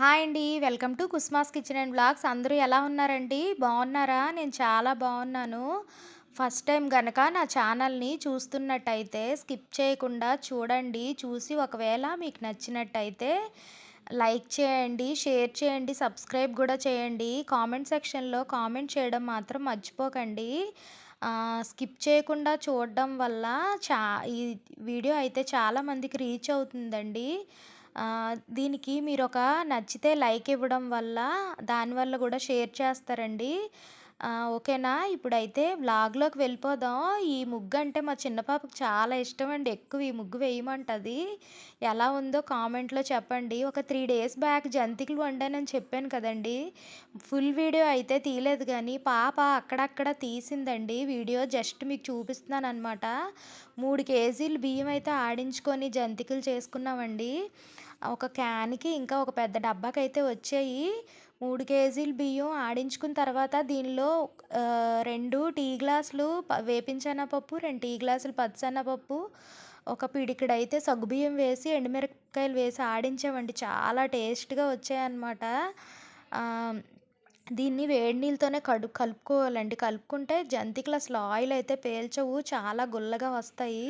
Hi అండి. Welcome to Kusma's kitchen and blogs అందరూ ఎలా ఉన్నారండి? బాగున్నారా? నేను చాలా బాగున్నాను. ఫస్ట్ టైం గనక నా ఛానల్‌ని చూస్తున్నట్టయితే స్కిప్ చేయకుండా చూడండి. చూసి ఒకవేళ మీకు నచ్చినట్టయితే లైక్ చేయండి, షేర్ చేయండి, సబ్స్క్రైబ్ కూడా చేయండి. కామెంట్ సెక్షన్‌లో కామెంట్ చేయడం మాత్రం మర్చిపోకండి. స్కిప్ చేయకుండా చూడడం వల్ల చా ఈ వీడియో అయితే చాలా మందికి రీచ్ అవుతుందండి. దీనికి మీరు ఒక నచ్చితే లైక్ ఇవ్వడం వల్ల దానివల్ల కూడా షేర్ చేస్తారండి. ఓకేనా? ఇప్పుడైతే వ్లాగ్‌లోకి వెళ్ళిపోదాం. ఈ ముగ్గు అంటే మా చిన్న పాపకి చాలా ఇష్టం అండి ఎక్కువ ఈ ముగ్గు వేయమంటది. ఎలా ఉందో కామెంట్‌లో చెప్పండి. ఒక త్రీ డేస్ బ్యాక్ జంతికలు వండానని చెప్పాను కదండీ! ఫుల్ వీడియో అయితే తీయలేదు కానీ పాప అక్కడక్కడ తీసిందండి వీడియో. జస్ట్ మీకు చూపిస్తున్నాను అనమాట మూడు కేజీలు బియ్యం అయితే ఆడించుకొని జంతికలు చేసుకున్నామండి. ఒక క్యాన్‌కి ఇంకా ఒక పెద్ద డబ్బాకైతే వచ్చాయి. మూడు కేజీలు బియ్యం ఆడించుకున్న తర్వాత దీనిలో రెండు టీ గ్లాసులు ప వేపిన శనగపప్పు, 2 టీ గ్లాసులు పచ్చనపప్పు ఒక పిడికిడైతే సగ్గుబియ్యం వేసి, ఎండుమిరపకాయలు వేసి ఆడించామండి. చాలా టేస్ట్‌గా వచ్చాయన్నమాట. దీన్ని వేడి నీళ్ళతోనే కడు కలుపుకోవాలండి. కలుపుకుంటే జంతికలు అసలు ఆయిల్ అయితే పేల్చవు చాలా గుల్లగా వస్తాయి.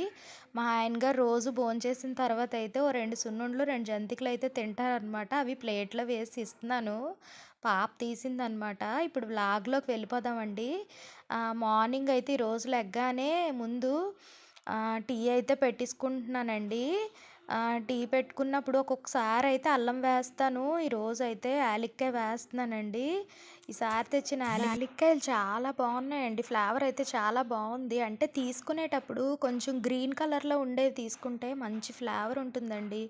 మా ఆయన గారు రోజు భోంచేసిన తర్వాత అయితే ఓ రెండు సున్నుండ్లు రెండు జంతికలు అయితే తింటారనమాట. అవి ప్లేట్‌లో వేసి ఇస్తున్నాను. పాప తీసిందనమాట. ఇప్పుడు లాగ్లోకి వెళ్ళిపోదామండి. మార్నింగ్ అయితే ఈరోజు లెగ్గానే ముందు టీ అయితే పెట్టేసుకుంటున్నానండి. టీ పెట్టుకున్నప్పుడు ఒక్కొక్కసారి అయితే అల్లం వేస్తాను. ఈరోజు అయితే యాలక్కాయ వేస్తున్నానండి. ఈసారి తెచ్చిన యాలక్కాయలు చాలా బాగున్నాయండి. ఫ్లేవర్ అయితే చాలా బాగుంది. అంటే తీసుకునేటప్పుడు కొంచెం గ్రీన్ కలర్‌లో ఉండేవి తీసుకుంటే మంచి ఫ్లేవర్ ఉంటుందండి.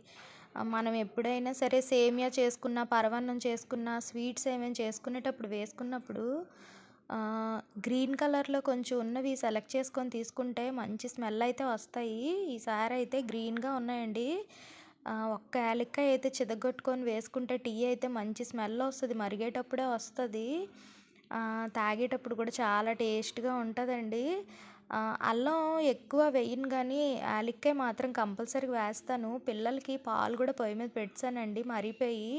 మనం ఎప్పుడైనా సరే సేమియా చేసుకున్న, పరవన్నం చేసుకున్న, స్వీట్స్ ఏమైనా చేసుకునేటప్పుడు వేసుకున్నప్పుడు గ్రీన్ కలర్‌లో కొంచెం ఉన్నవి సెలెక్ట్ చేసుకొని తీసుకుంటే మంచి స్మెల్ అయితే వస్తాయి. ఈసారి అయితే గ్రీన్‌గా ఉన్నాయండి. ఒక్క యాలక్కాయ అయితే చితగ్గొట్టుకొని వేసుకుంటే టీ అయితే మంచి స్మెల్ వస్తుంది మరిగేటప్పుడే వస్తుంది తాగేటప్పుడు కూడా చాలా టేస్ట్‌గా ఉంటుందండి అల్లం ఎక్కువ వేయను కానీ యాలక్కాయ మాత్రం కంపల్సరీగా వేస్తాను. పిల్లలకి పాలు కూడా పొయ్యి మీద పెట్టానండి మరిపోయి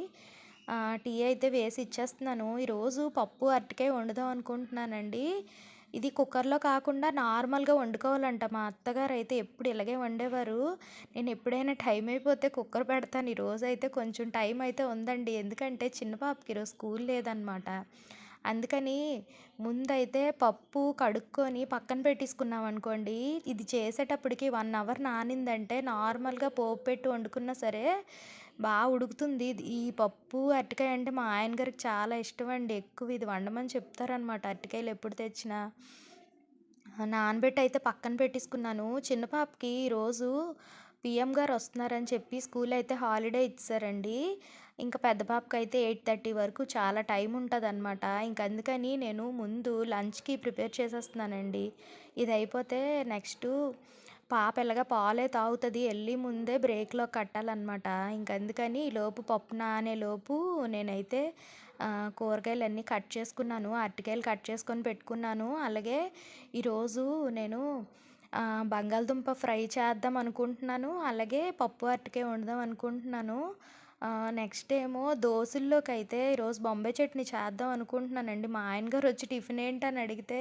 టీ అయితే వేసి ఇచ్చేస్తున్నాను. ఈరోజు పప్పు, అరటికాయ వండుదాం అనుకుంటున్నానండి. ఇది కుక్కర్‌లో కాకుండా నార్మల్‌గా వండుకోవాలంట. మా అత్తగారు అయితే ఎప్పుడు ఇలాగే వండేవారు. నేను ఎప్పుడైనా టైం అయిపోతే కుక్కర్ పెడతాను. ఈరోజు అయితే కొంచెం టైం అయితే ఉందండి. ఎందుకంటే చిన్న పాపకి ఈరోజు స్కూల్ లేదనమాట. అందుకని ముందైతే పప్పు కడుక్కొని పక్కన పెట్టేసుకున్నామనుకోండి, ఇది చేసేటప్పటికి వన్ అవర్ నానిందంటే నార్మల్‌గా పోపు పెట్టి వండుకున్నా సరే బాగా ఉడుకుతుంది. ఈ పప్పు, అరటికాయ అంటే మా ఆయన గారికి చాలా ఇష్టం అండి ఎక్కువ ఇది వండమని చెప్తారనమాట అరటికాయలు ఎప్పుడు తెచ్చినా. నానబెట్టి అయితే పక్కన పెట్టేసుకున్నాను. చిన్న పాపకి ఈరోజు పిఎం గారు వస్తున్నారని చెప్పి స్కూల్ అయితే హాలిడే ఇచ్చారండి ఇంకా పెద్ద పాపకైతే 8:30 వరకు చాలా టైం ఉంటుంది అనమాట ఇంక అందుకని నేను ముందు లంచ్‌కి ప్రిపేర్ చేసేస్తున్నానండి. ఇది అయిపోతే నెక్స్ట్ పాప ఎలాగ పాలే తాగుతుంది వెళ్ళి ముందే బ్రేక్‌లో కట్టాలన్నమాట ఇంక అందుకని లోపు పప్పు నానేలోపు నేనైతే కూరగాయలు అన్నీ కట్ చేసుకున్నాను. అరటికాయలు కట్ చేసుకొని పెట్టుకున్నాను. అలాగే ఈరోజు నేను బంగాళదుంప ఫ్రై చేద్దాం అనుకుంటున్నాను. అలాగే పప్పు, అరటికాయ వండుదాం అనుకుంటున్నాను. నెక్స్ట్ ఏమో దోశల్లోకి అయితే ఈరోజు బొంబాయి చట్నీ చేద్దాం అనుకుంటున్నానండి. మా ఆయన గారు వచ్చి టిఫిన్ ఏంటని అడిగితే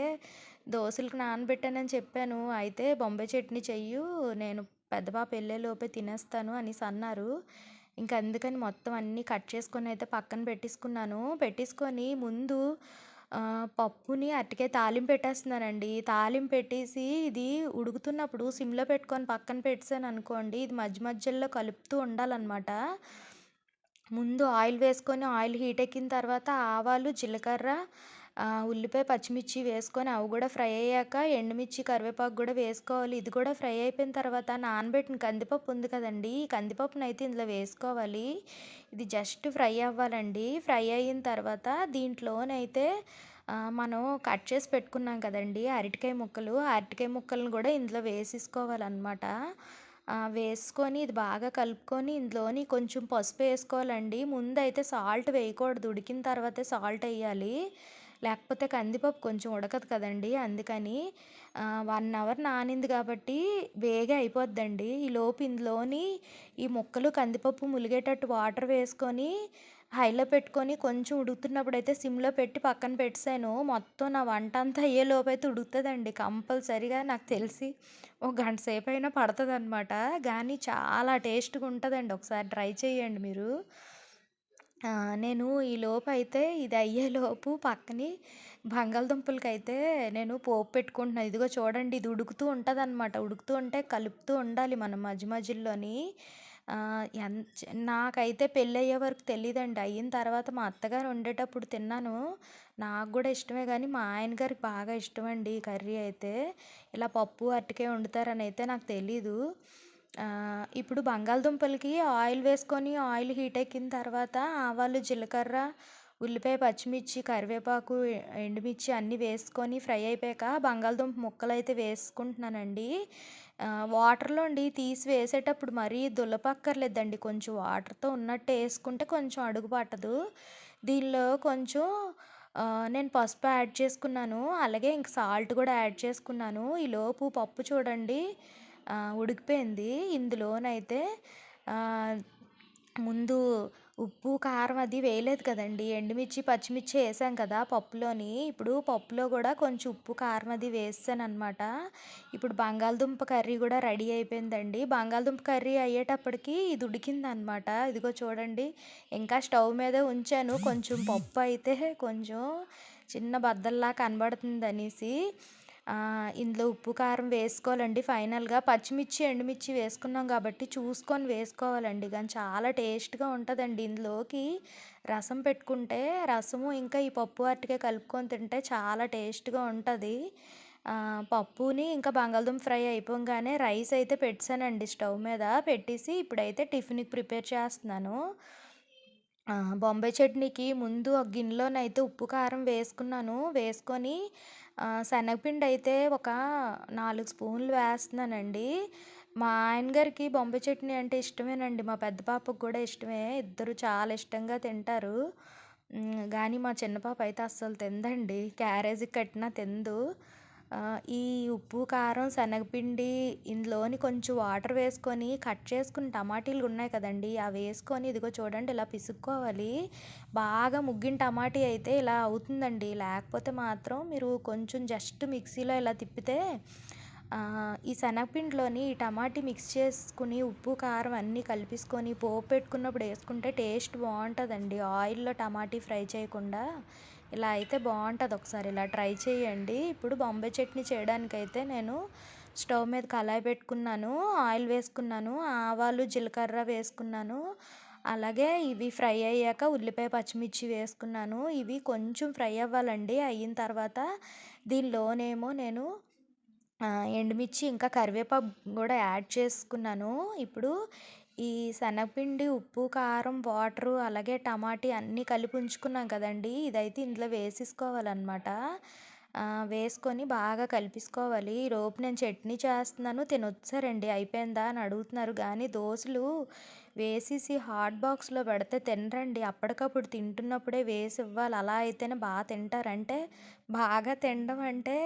దోశలకు నానబెట్టానని చెప్పాను. అయితే బొంబాయి చట్నీ చెయ్యు నేను పెద్ద పాప ఎళ్ళేలోపే తినేస్తాను అనేసి అన్నారు. ఇంక అందుకని మొత్తం అన్నీ కట్ చేసుకొని అయితే పక్కన పెట్టేసుకున్నాను. పెట్టేసుకొని ముందు పప్పుని అరటికాయ తాలింపు పెట్టేస్తున్నానండి. తాలింపు పెట్టేసి ఇది ఉడుకుతున్నప్పుడు సిమ్‌లో పెట్టుకొని పక్కన పెట్టేసాననుకోండి, ఇది మధ్య మధ్యలో కలుపుతూ ఉండాలన్నమాట ముందు ఆయిల్ వేసుకొని ఆయిల్ హీట్ ఎక్కిన తర్వాత ఆవాలు, జీలకర్ర, ఉల్లిపాయ, పచ్చిమిర్చి వేసుకొని అవి కూడా ఫ్రై అయ్యాక ఎండుమిర్చి, కరివేపాకు కూడా వేసుకోవాలి. ఇది కూడా ఫ్రై అయిపోయిన తర్వాత నానబెట్టిన కందిపప్పు ఉంది కదండి ఈ కందిపప్పునైతే ఇందులో వేసుకోవాలి. ఇది జస్ట్ ఫ్రై అవ్వాలండి. ఫ్రై అయిన తర్వాత దీంట్లోనైతే మనం కట్ చేసి పెట్టుకున్నాం కదండీ! అరటికాయ ముక్కలు, అరటికాయ ముక్కలను కూడా ఇందులో వేసేసుకోవాలన్నమాట వేసుకొని ఇది బాగా కలుపుకొని ఇందులోని కొంచెం పసుపు వేసుకోవాలండి. ముందైతే సాల్ట్ వేయకూడదు. ఉడికిన తర్వాతే సాల్ట్ వేయాలి లేకపోతే కందిపప్పు కొంచెం ఉడకదు కదండి అందుకని వన్ అవర్ నానింది కాబట్టి బేగా అయిపోద్దండి. ఈలోపు ఇందులోని ఈ ముక్కలు, కందిపప్పు ములిగేటట్టు వాటర్ వేసుకొని హైలో పెట్టుకొని కొంచెం ఉడుకుతున్నప్పుడు అయితే సిమ్‌లో పెట్టి పక్కన పెట్టాను మొత్తం నా వంట అంతా వంటంతా అయితే ఉడుకుతుందండి కంపల్సరీగా నాకు తెలిసి ఒక గంట పడుతుంది అన్నమాట కానీ చాలా టేస్ట్‌గా ఉంటుందండి. ఒకసారి ట్రై చేయండి మీరు. నేను ఈ లోపు అయితే ఇది అయ్యేలోపు పక్కని బంగాళదుంపలకైతే నేను పోపు పెట్టుకుంటున్నాను ఇదిగో చూడండి ఇది ఉడుకుతూ ఉంటుంది అనమాట ఉడుకుతూ ఉంటే కలుపుతూ ఉండాలి మనం మధ్య మధ్యలోని. ఆహ్, నాకైతే పెళ్ళి నాకైతే పెళ్ళయ్యే వరకు తెలియదండి అయిన తర్వాత మా అత్తగారు వండేటప్పుడు తిన్నాను. నాకు కూడా ఇష్టమే కానీ మా ఆయన గారికి బాగా ఇష్టం ఈ కర్రీ అయితే. ఇలా పప్పు, అరటికాయ అయితే నాకు తెలీదు. ఇప్పుడు బంగాళదుంపలకి ఆయిల్ వేసుకొని, ఆయిల్ హీట్ ఎక్కిన తర్వాత ఆవాలు, జీలకర్ర, ఉల్లిపాయ, పచ్చిమిర్చి, కరివేపాకు, ఎండుమిర్చి అన్నీ వేసుకొని ఫ్రై అయిపోయాక బంగాళదుంప ముక్కలు అయితే వేసుకుంటున్నానండి. ఆహ్, వాటర్‌లో తీసి వేసేటప్పుడు మరీ దులపక్కర్లేదండి. కొంచెం వాటర్‌తో ఉన్నట్టు వేసుకుంటే కొంచెం అడుగు పట్టదు. దీనిలో కొంచెం నేను పసుపు యాడ్ చేసుకున్నాను. అలాగే ఇంక సాల్ట్ కూడా యాడ్ చేసుకున్నాను. ఈలోపు పప్పు చూడండి ఉడికిపోయింది. ఇందులోనైతే ముందు ఉప్పు, కారం అది వేయలేదు కదండి ఎండుమిర్చి, పచ్చిమిర్చి వేసాం కదా పప్పులోని. ఇప్పుడు పప్పులో కూడా కొంచెం ఉప్పు, కారం అది వేసేసాననమాట. ఇప్పుడు బంగాళదుంప కర్రీ కూడా రెడీ అయిపోయిందండి. బంగాళదుంప కర్రీ అయ్యేటప్పటికి ఇది ఉడికిందనమాట. ఇదిగో చూడండి. ఇంకా స్టవ్ మీదే ఉంచాను. కొంచెం పప్పు అయితే కొంచెం చిన్న బద్దల్లా కనబడుతుందనేసి అనేసి ఇందులో ఉప్పు, కారం వేసుకోవాలండి ఫైనల్‌గా. పచ్చిమిర్చి, ఎండుమిర్చి వేసుకున్నాం కాబట్టి చూసుకొని వేసుకోవాలండి. కానీ చాలా టేస్ట్‌గా ఉంటుందండి ఇందులోకి రసం పెట్టుకుంటే రసము ఇంకా ఈ పప్పు, అరటికాయ కలుపుకొని తింటే చాలా టేస్ట్‌గా ఉంటుంది పప్పుని ఇంకా బంగాళదుంప ఫ్రై అయిపోగానే రైస్ అయితే పెట్టానండి స్టవ్ మీద. పెట్టేసి ఇప్పుడైతే టిఫిన్‌కి ప్రిపేర్ చేస్తున్నాను. బొంబాయి చట్నీకి ముందు ఒక గిన్నెలోనైతే ఉప్పు, కారం వేసుకున్నాను. వేసుకొని శనగపిండి అయితే ఒక నాలుగు స్పూన్లు వేస్తున్నానండి. మా ఆయన గారికి బొంబాయి చట్నీ అంటే ఇష్టమేనండి. మా పెద్ద పాపకు కూడా ఇష్టమే. ఇద్దరు చాలా ఇష్టంగా తింటారు. కానీ మా చిన్న పాప అయితే అస్సలు తిందండి క్యారేజీకి కట్టినా తిందు ఈ ఉప్పు, కారం, శనగపిండి ఇందులోని కొంచెం వాటర్ వేసుకొని కట్ చేసుకున్న టమాటీలు ఉన్నాయి కదండి అవి వేసుకొని ఇదిగో చూడండి ఇలా పిసుక్కోవాలి. బాగా ముగ్గిన టమాటీ అయితే ఇలా అవుతుందండి. లేకపోతే మాత్రం మీరు కొంచెం జస్ట్ మిక్సీలో ఇలా తిప్పితే ఈ శనగపిండిలోని ఈ టమాటీ మిక్స్ చేసుకుని ఉప్పు, కారం అన్నీ కలిపేసుకొని పోపు పెట్టుకున్నప్పుడు వేసుకుంటే టేస్ట్ బాగుంటుందండి ఆయిల్‌లో టమాటీ ఫ్రై చేయకుండా ఇలా అయితే బాగుంటుంది ఒకసారి ఇలా ట్రై చేయండి. ఇప్పుడు బొంబాయి చట్నీ చేయడానికైతే నేను స్టవ్ మీద కళాయి పెట్టుకున్నాను. ఆయిల్ వేసుకున్నాను. ఆవాలు, జీలకర్ర వేసుకున్నాను. అలాగే ఇవి ఫ్రై అయ్యాక ఉల్లిపాయ, పచ్చిమిర్చి వేసుకున్నాను. ఇవి కొంచెం ఫ్రై అవ్వాలండి. అయిన తర్వాత దీనిలోనేమో నేను ఎండుమిర్చి ఇంకా కరివేపాకు కూడా యాడ్ చేసుకున్నాను. ఇప్పుడు ఈ శనగపిండి, ఉప్పు, కారం, వాటరు అలాగే టమాటీ అన్నీ కలిపి ఉంచుకున్నాం కదండీ! ఇదైతే ఇందులో వేసేసుకోవాలన్నమాట వేసుకొని బాగా కలిపేసుకోవాలి. ఈలోపు నేను చట్నీ చేస్తున్నాను. తినొచ్చారండి అయిపోయిందా అని అడుగుతున్నారు. కానీ దోశలు వేసేసి హాట్ బాక్స్‌లో పెడితే తినరండి. అప్పటికప్పుడు తింటున్నప్పుడే వేసి ఇవ్వాలి అలా అయితేనే బాగా తింటారు. అంటే బాగా తినడం అంటే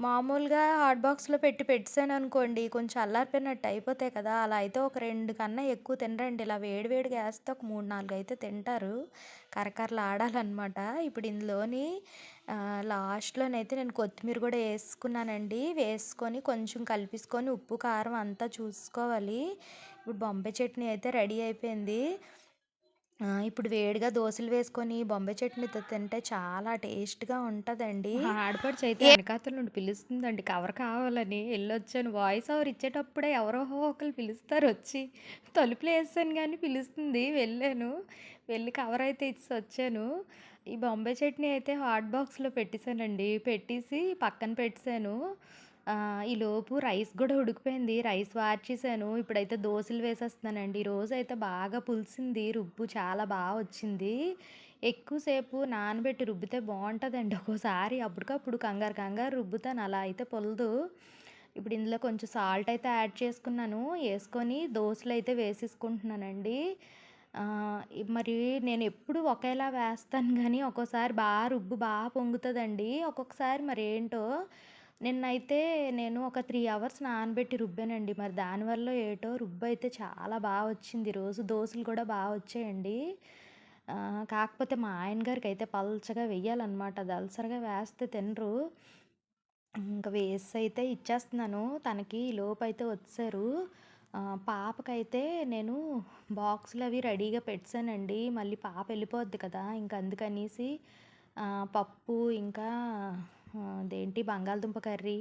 మామూలుగా హాట్ బాక్స్‌లో పెట్టి పెట్టేసాననుకోండి కొంచెం అల్లారిపోయినట్టు అయిపోతాయి కదా! అలా అయితే ఒక రెండు కన్నా ఎక్కువ తినరండి. ఇలా వేడి వేడిగా ఒక 3, 4 అయితే తింటారు. కరకరలాడాలనమాట. ఇప్పుడు ఇందులోని లాస్ట్‌లోనైతే నేను కొత్తిమీర కూడా వేసుకున్నానండి వేసుకొని కొంచెం కలిపేసుకొని ఉప్పు, కారం అంతా చూసుకోవాలి. ఇప్పుడు బొంబాయి చట్నీ అయితే రెడీ అయిపోయింది. ఇప్పుడు వేడిగా దోసలు వేసుకొని బొంబాయి చట్నీతో తింటే చాలా టేస్ట్‌గా ఉంటదండి. మా ఆడపడుచయితే ఏ ఎనకాతల నుండి పిలుస్తుందండి కవర్ కావాలని. ఎళ్ళొచ్చాను. వాయిస్ ఓవర్ ఇచ్చేటప్పుడే ఎవరో ఒకళ్ళు పిలుస్తారొచ్చి. తలుపులు యేసేసాను గానీ పిలుస్తుంది. వెళ్ళాను. వెళ్ళి కవర్ అయితే ఇచ్చేసొచ్చాను. ఈ బొంబాయి చట్నీ అయితే హాట్ బాక్స్‌లో పెట్టేసానండి. పెట్టేసి పక్కన పెట్టేసాను. ఈలోపు రైస్ కూడా ఉడికిపోయింది. రైస్ వార్చేసాను. ఇప్పుడైతే దోశలు వేసేస్తున్నానండి. అయితే బాగా పులిసింది. రుబ్బు చాలా బాగా వచ్చింది. ఎక్కువసేపు నానబెట్టి రుబ్బితే బాగుంటుందండి ఒక్కోసారి అప్పటికప్పుడు కంగారు కంగారు రుబ్బుతాను. అలా అయితే పొలదు. ఇప్పుడు ఇందులో కొంచెం సాల్ట్ అయితే యాడ్ చేసుకున్నాను. వేసుకొని దోశలు అయితే వేసేసుకుంటున్నానండి. మరి మరి నేనెప్పుడు ఒకేలా వేస్తాను కానీ ఒక్కోసారి బాగా రుబ్బు బాగా పొంగుతుందండి ఒక్కొక్కసారి మరి ఏంటో నిన్నైతే నేను ఒక త్రీ అవర్స్ నానబెట్టి రుబ్బానండి. మరి దానివల్ల ఏటో రుబ్బయితే చాలా బాగా వచ్చింది రోజు దోశలు కూడా బాగా వచ్చాయండి. కాకపోతే మా ఆయన గారికి అయితే పల్చగా వెయ్యాలన్నమాట దలసరిగా వేస్తే తినరు. ఇంకా వేసి అయితే ఇచ్చేస్తున్నాను. తనకి లోపు అయితే వచ్చారు పాపకైతే నేను బాక్సులవి రెడీగా పెట్టానండి మళ్ళీ పాప వెళ్ళిపోద్ది కదా! ఇంకా అందుకనేసి పప్పు ఇంకా అదేంటి బంగాళదుంప కర్రీ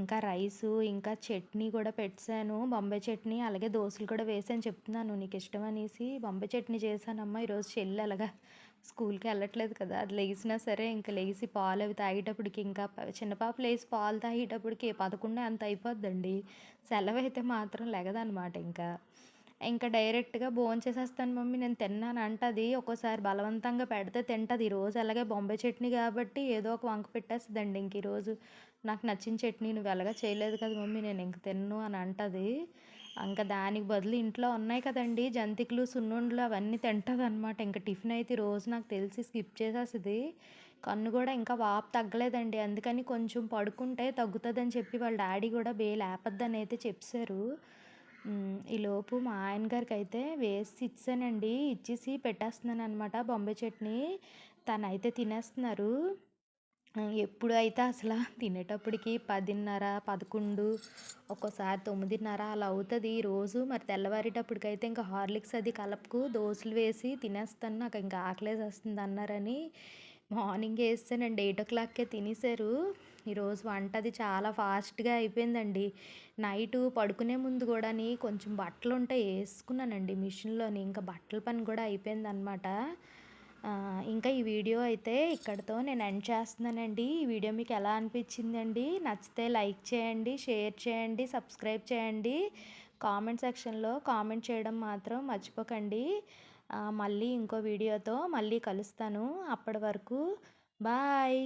ఇంకా రైసు, ఇంకా చట్నీ కూడా పెట్టాను బొంబాయి చట్నీ, అలాగే దోసలు కూడా వేసాను చెప్తున్నాను నీకు ఇష్టం అనేసి బొంబాయి చట్నీ చేశానమ్మా ఈరోజు చెల్లి ఎలాగా స్కూల్‌కి వెళ్ళట్లేదు కదా! అది లేచినా సరే ఇంకా లేచి పాలు అవి తాగేటప్పటికి ఇంకా చిన్నపాప చిన్న పాలు తాగేటప్పటికి 11 అంత అయిపోద్దండి. సెలవు అయితే మాత్రం లెగదనమాట ఇంకా. ఇంకా డైరెక్ట్‌గా భోంచేసేస్తాను మమ్మీ నేను తిన్నాను అంటది. ఒక్కోసారి బలవంతంగా పెడితే తింటది. ఈరోజు ఎలాగే బొంబాయి చట్నీ కాబట్టి ఏదో ఒక వంక పెట్టేస్తుందండి ఇంక ఈరోజు. నాకు నచ్చిన చట్నీ నువ్వు ఎలాగా చేయలేదు కదా మమ్మీ నేను ఇంక తిన్ను అని అంటది. ఇంకా దానికి బదులు ఇంట్లో ఉన్నాయి కదండి జంతికలు, సున్నుండలు అవన్నీ తింటుందనమాట ఇంకా టిఫిన్ అయితే రోజు నాకు తెలిసి స్కిప్ చేసేస్తుంది కన్ను కూడా ఇంకా వాపు తగ్గలేదండి. అందుకని కొంచెం పడుకుంటే తగ్గుతుందని చెప్పి వాళ్ళ డాడీ కూడా బే లేపద్దని అయితే చెప్పారు ఈలోపు మా ఆయన గారికైతే వేసి ఇచ్చానండి ఇచ్చేసి పెట్టేస్తున్నాను అనమాట బొంబాయి చట్నీ. తనైతే తినేస్తున్నారు. ఎప్పుడు అయితే అసలు తినేటప్పటికి 10:30, 11 ఒక్కోసారి 9:30 అలా అవుతుంది రోజు. మరి తెల్లవారేటప్పటికైతే ఇంకా హార్లిక్స్ అది కలుపుకు దోశలు వేసి తినేస్తాను. నాకు ఇంక ఆకలేసేస్తుందన్నారని మార్నింగే యేసేసానండి. 8:00కే తినేసారు. ఈరోజు వంట అది చాలా ఫాస్ట్‌గా అయిపోయిందండి. నైట్ పడుకునే ముందు కూడాని కొంచెం బట్టలు ఉంటే వేసుకున్నానండి మిషన్‌లోని. ఇంకా బట్టల పని కూడా అయిపోయిందనమాట. ఇంకా ఈ వీడియో అయితే ఇక్కడితో నేను ఎండ్ చేస్తున్నానండి. ఈ వీడియో మీకు ఎలా అనిపించిందండి? నచ్చితే లైక్ చేయండి, షేర్ చేయండి, సబ్స్క్రైబ్ చేయండి. కామెంట్ సెక్షన్‌లో కామెంట్ చేయడం మాత్రం మర్చిపోకండి. మళ్ళీ ఇంకో వీడియోతో మళ్ళీ కలుస్తాను. అప్పటి వరకు బాయ్.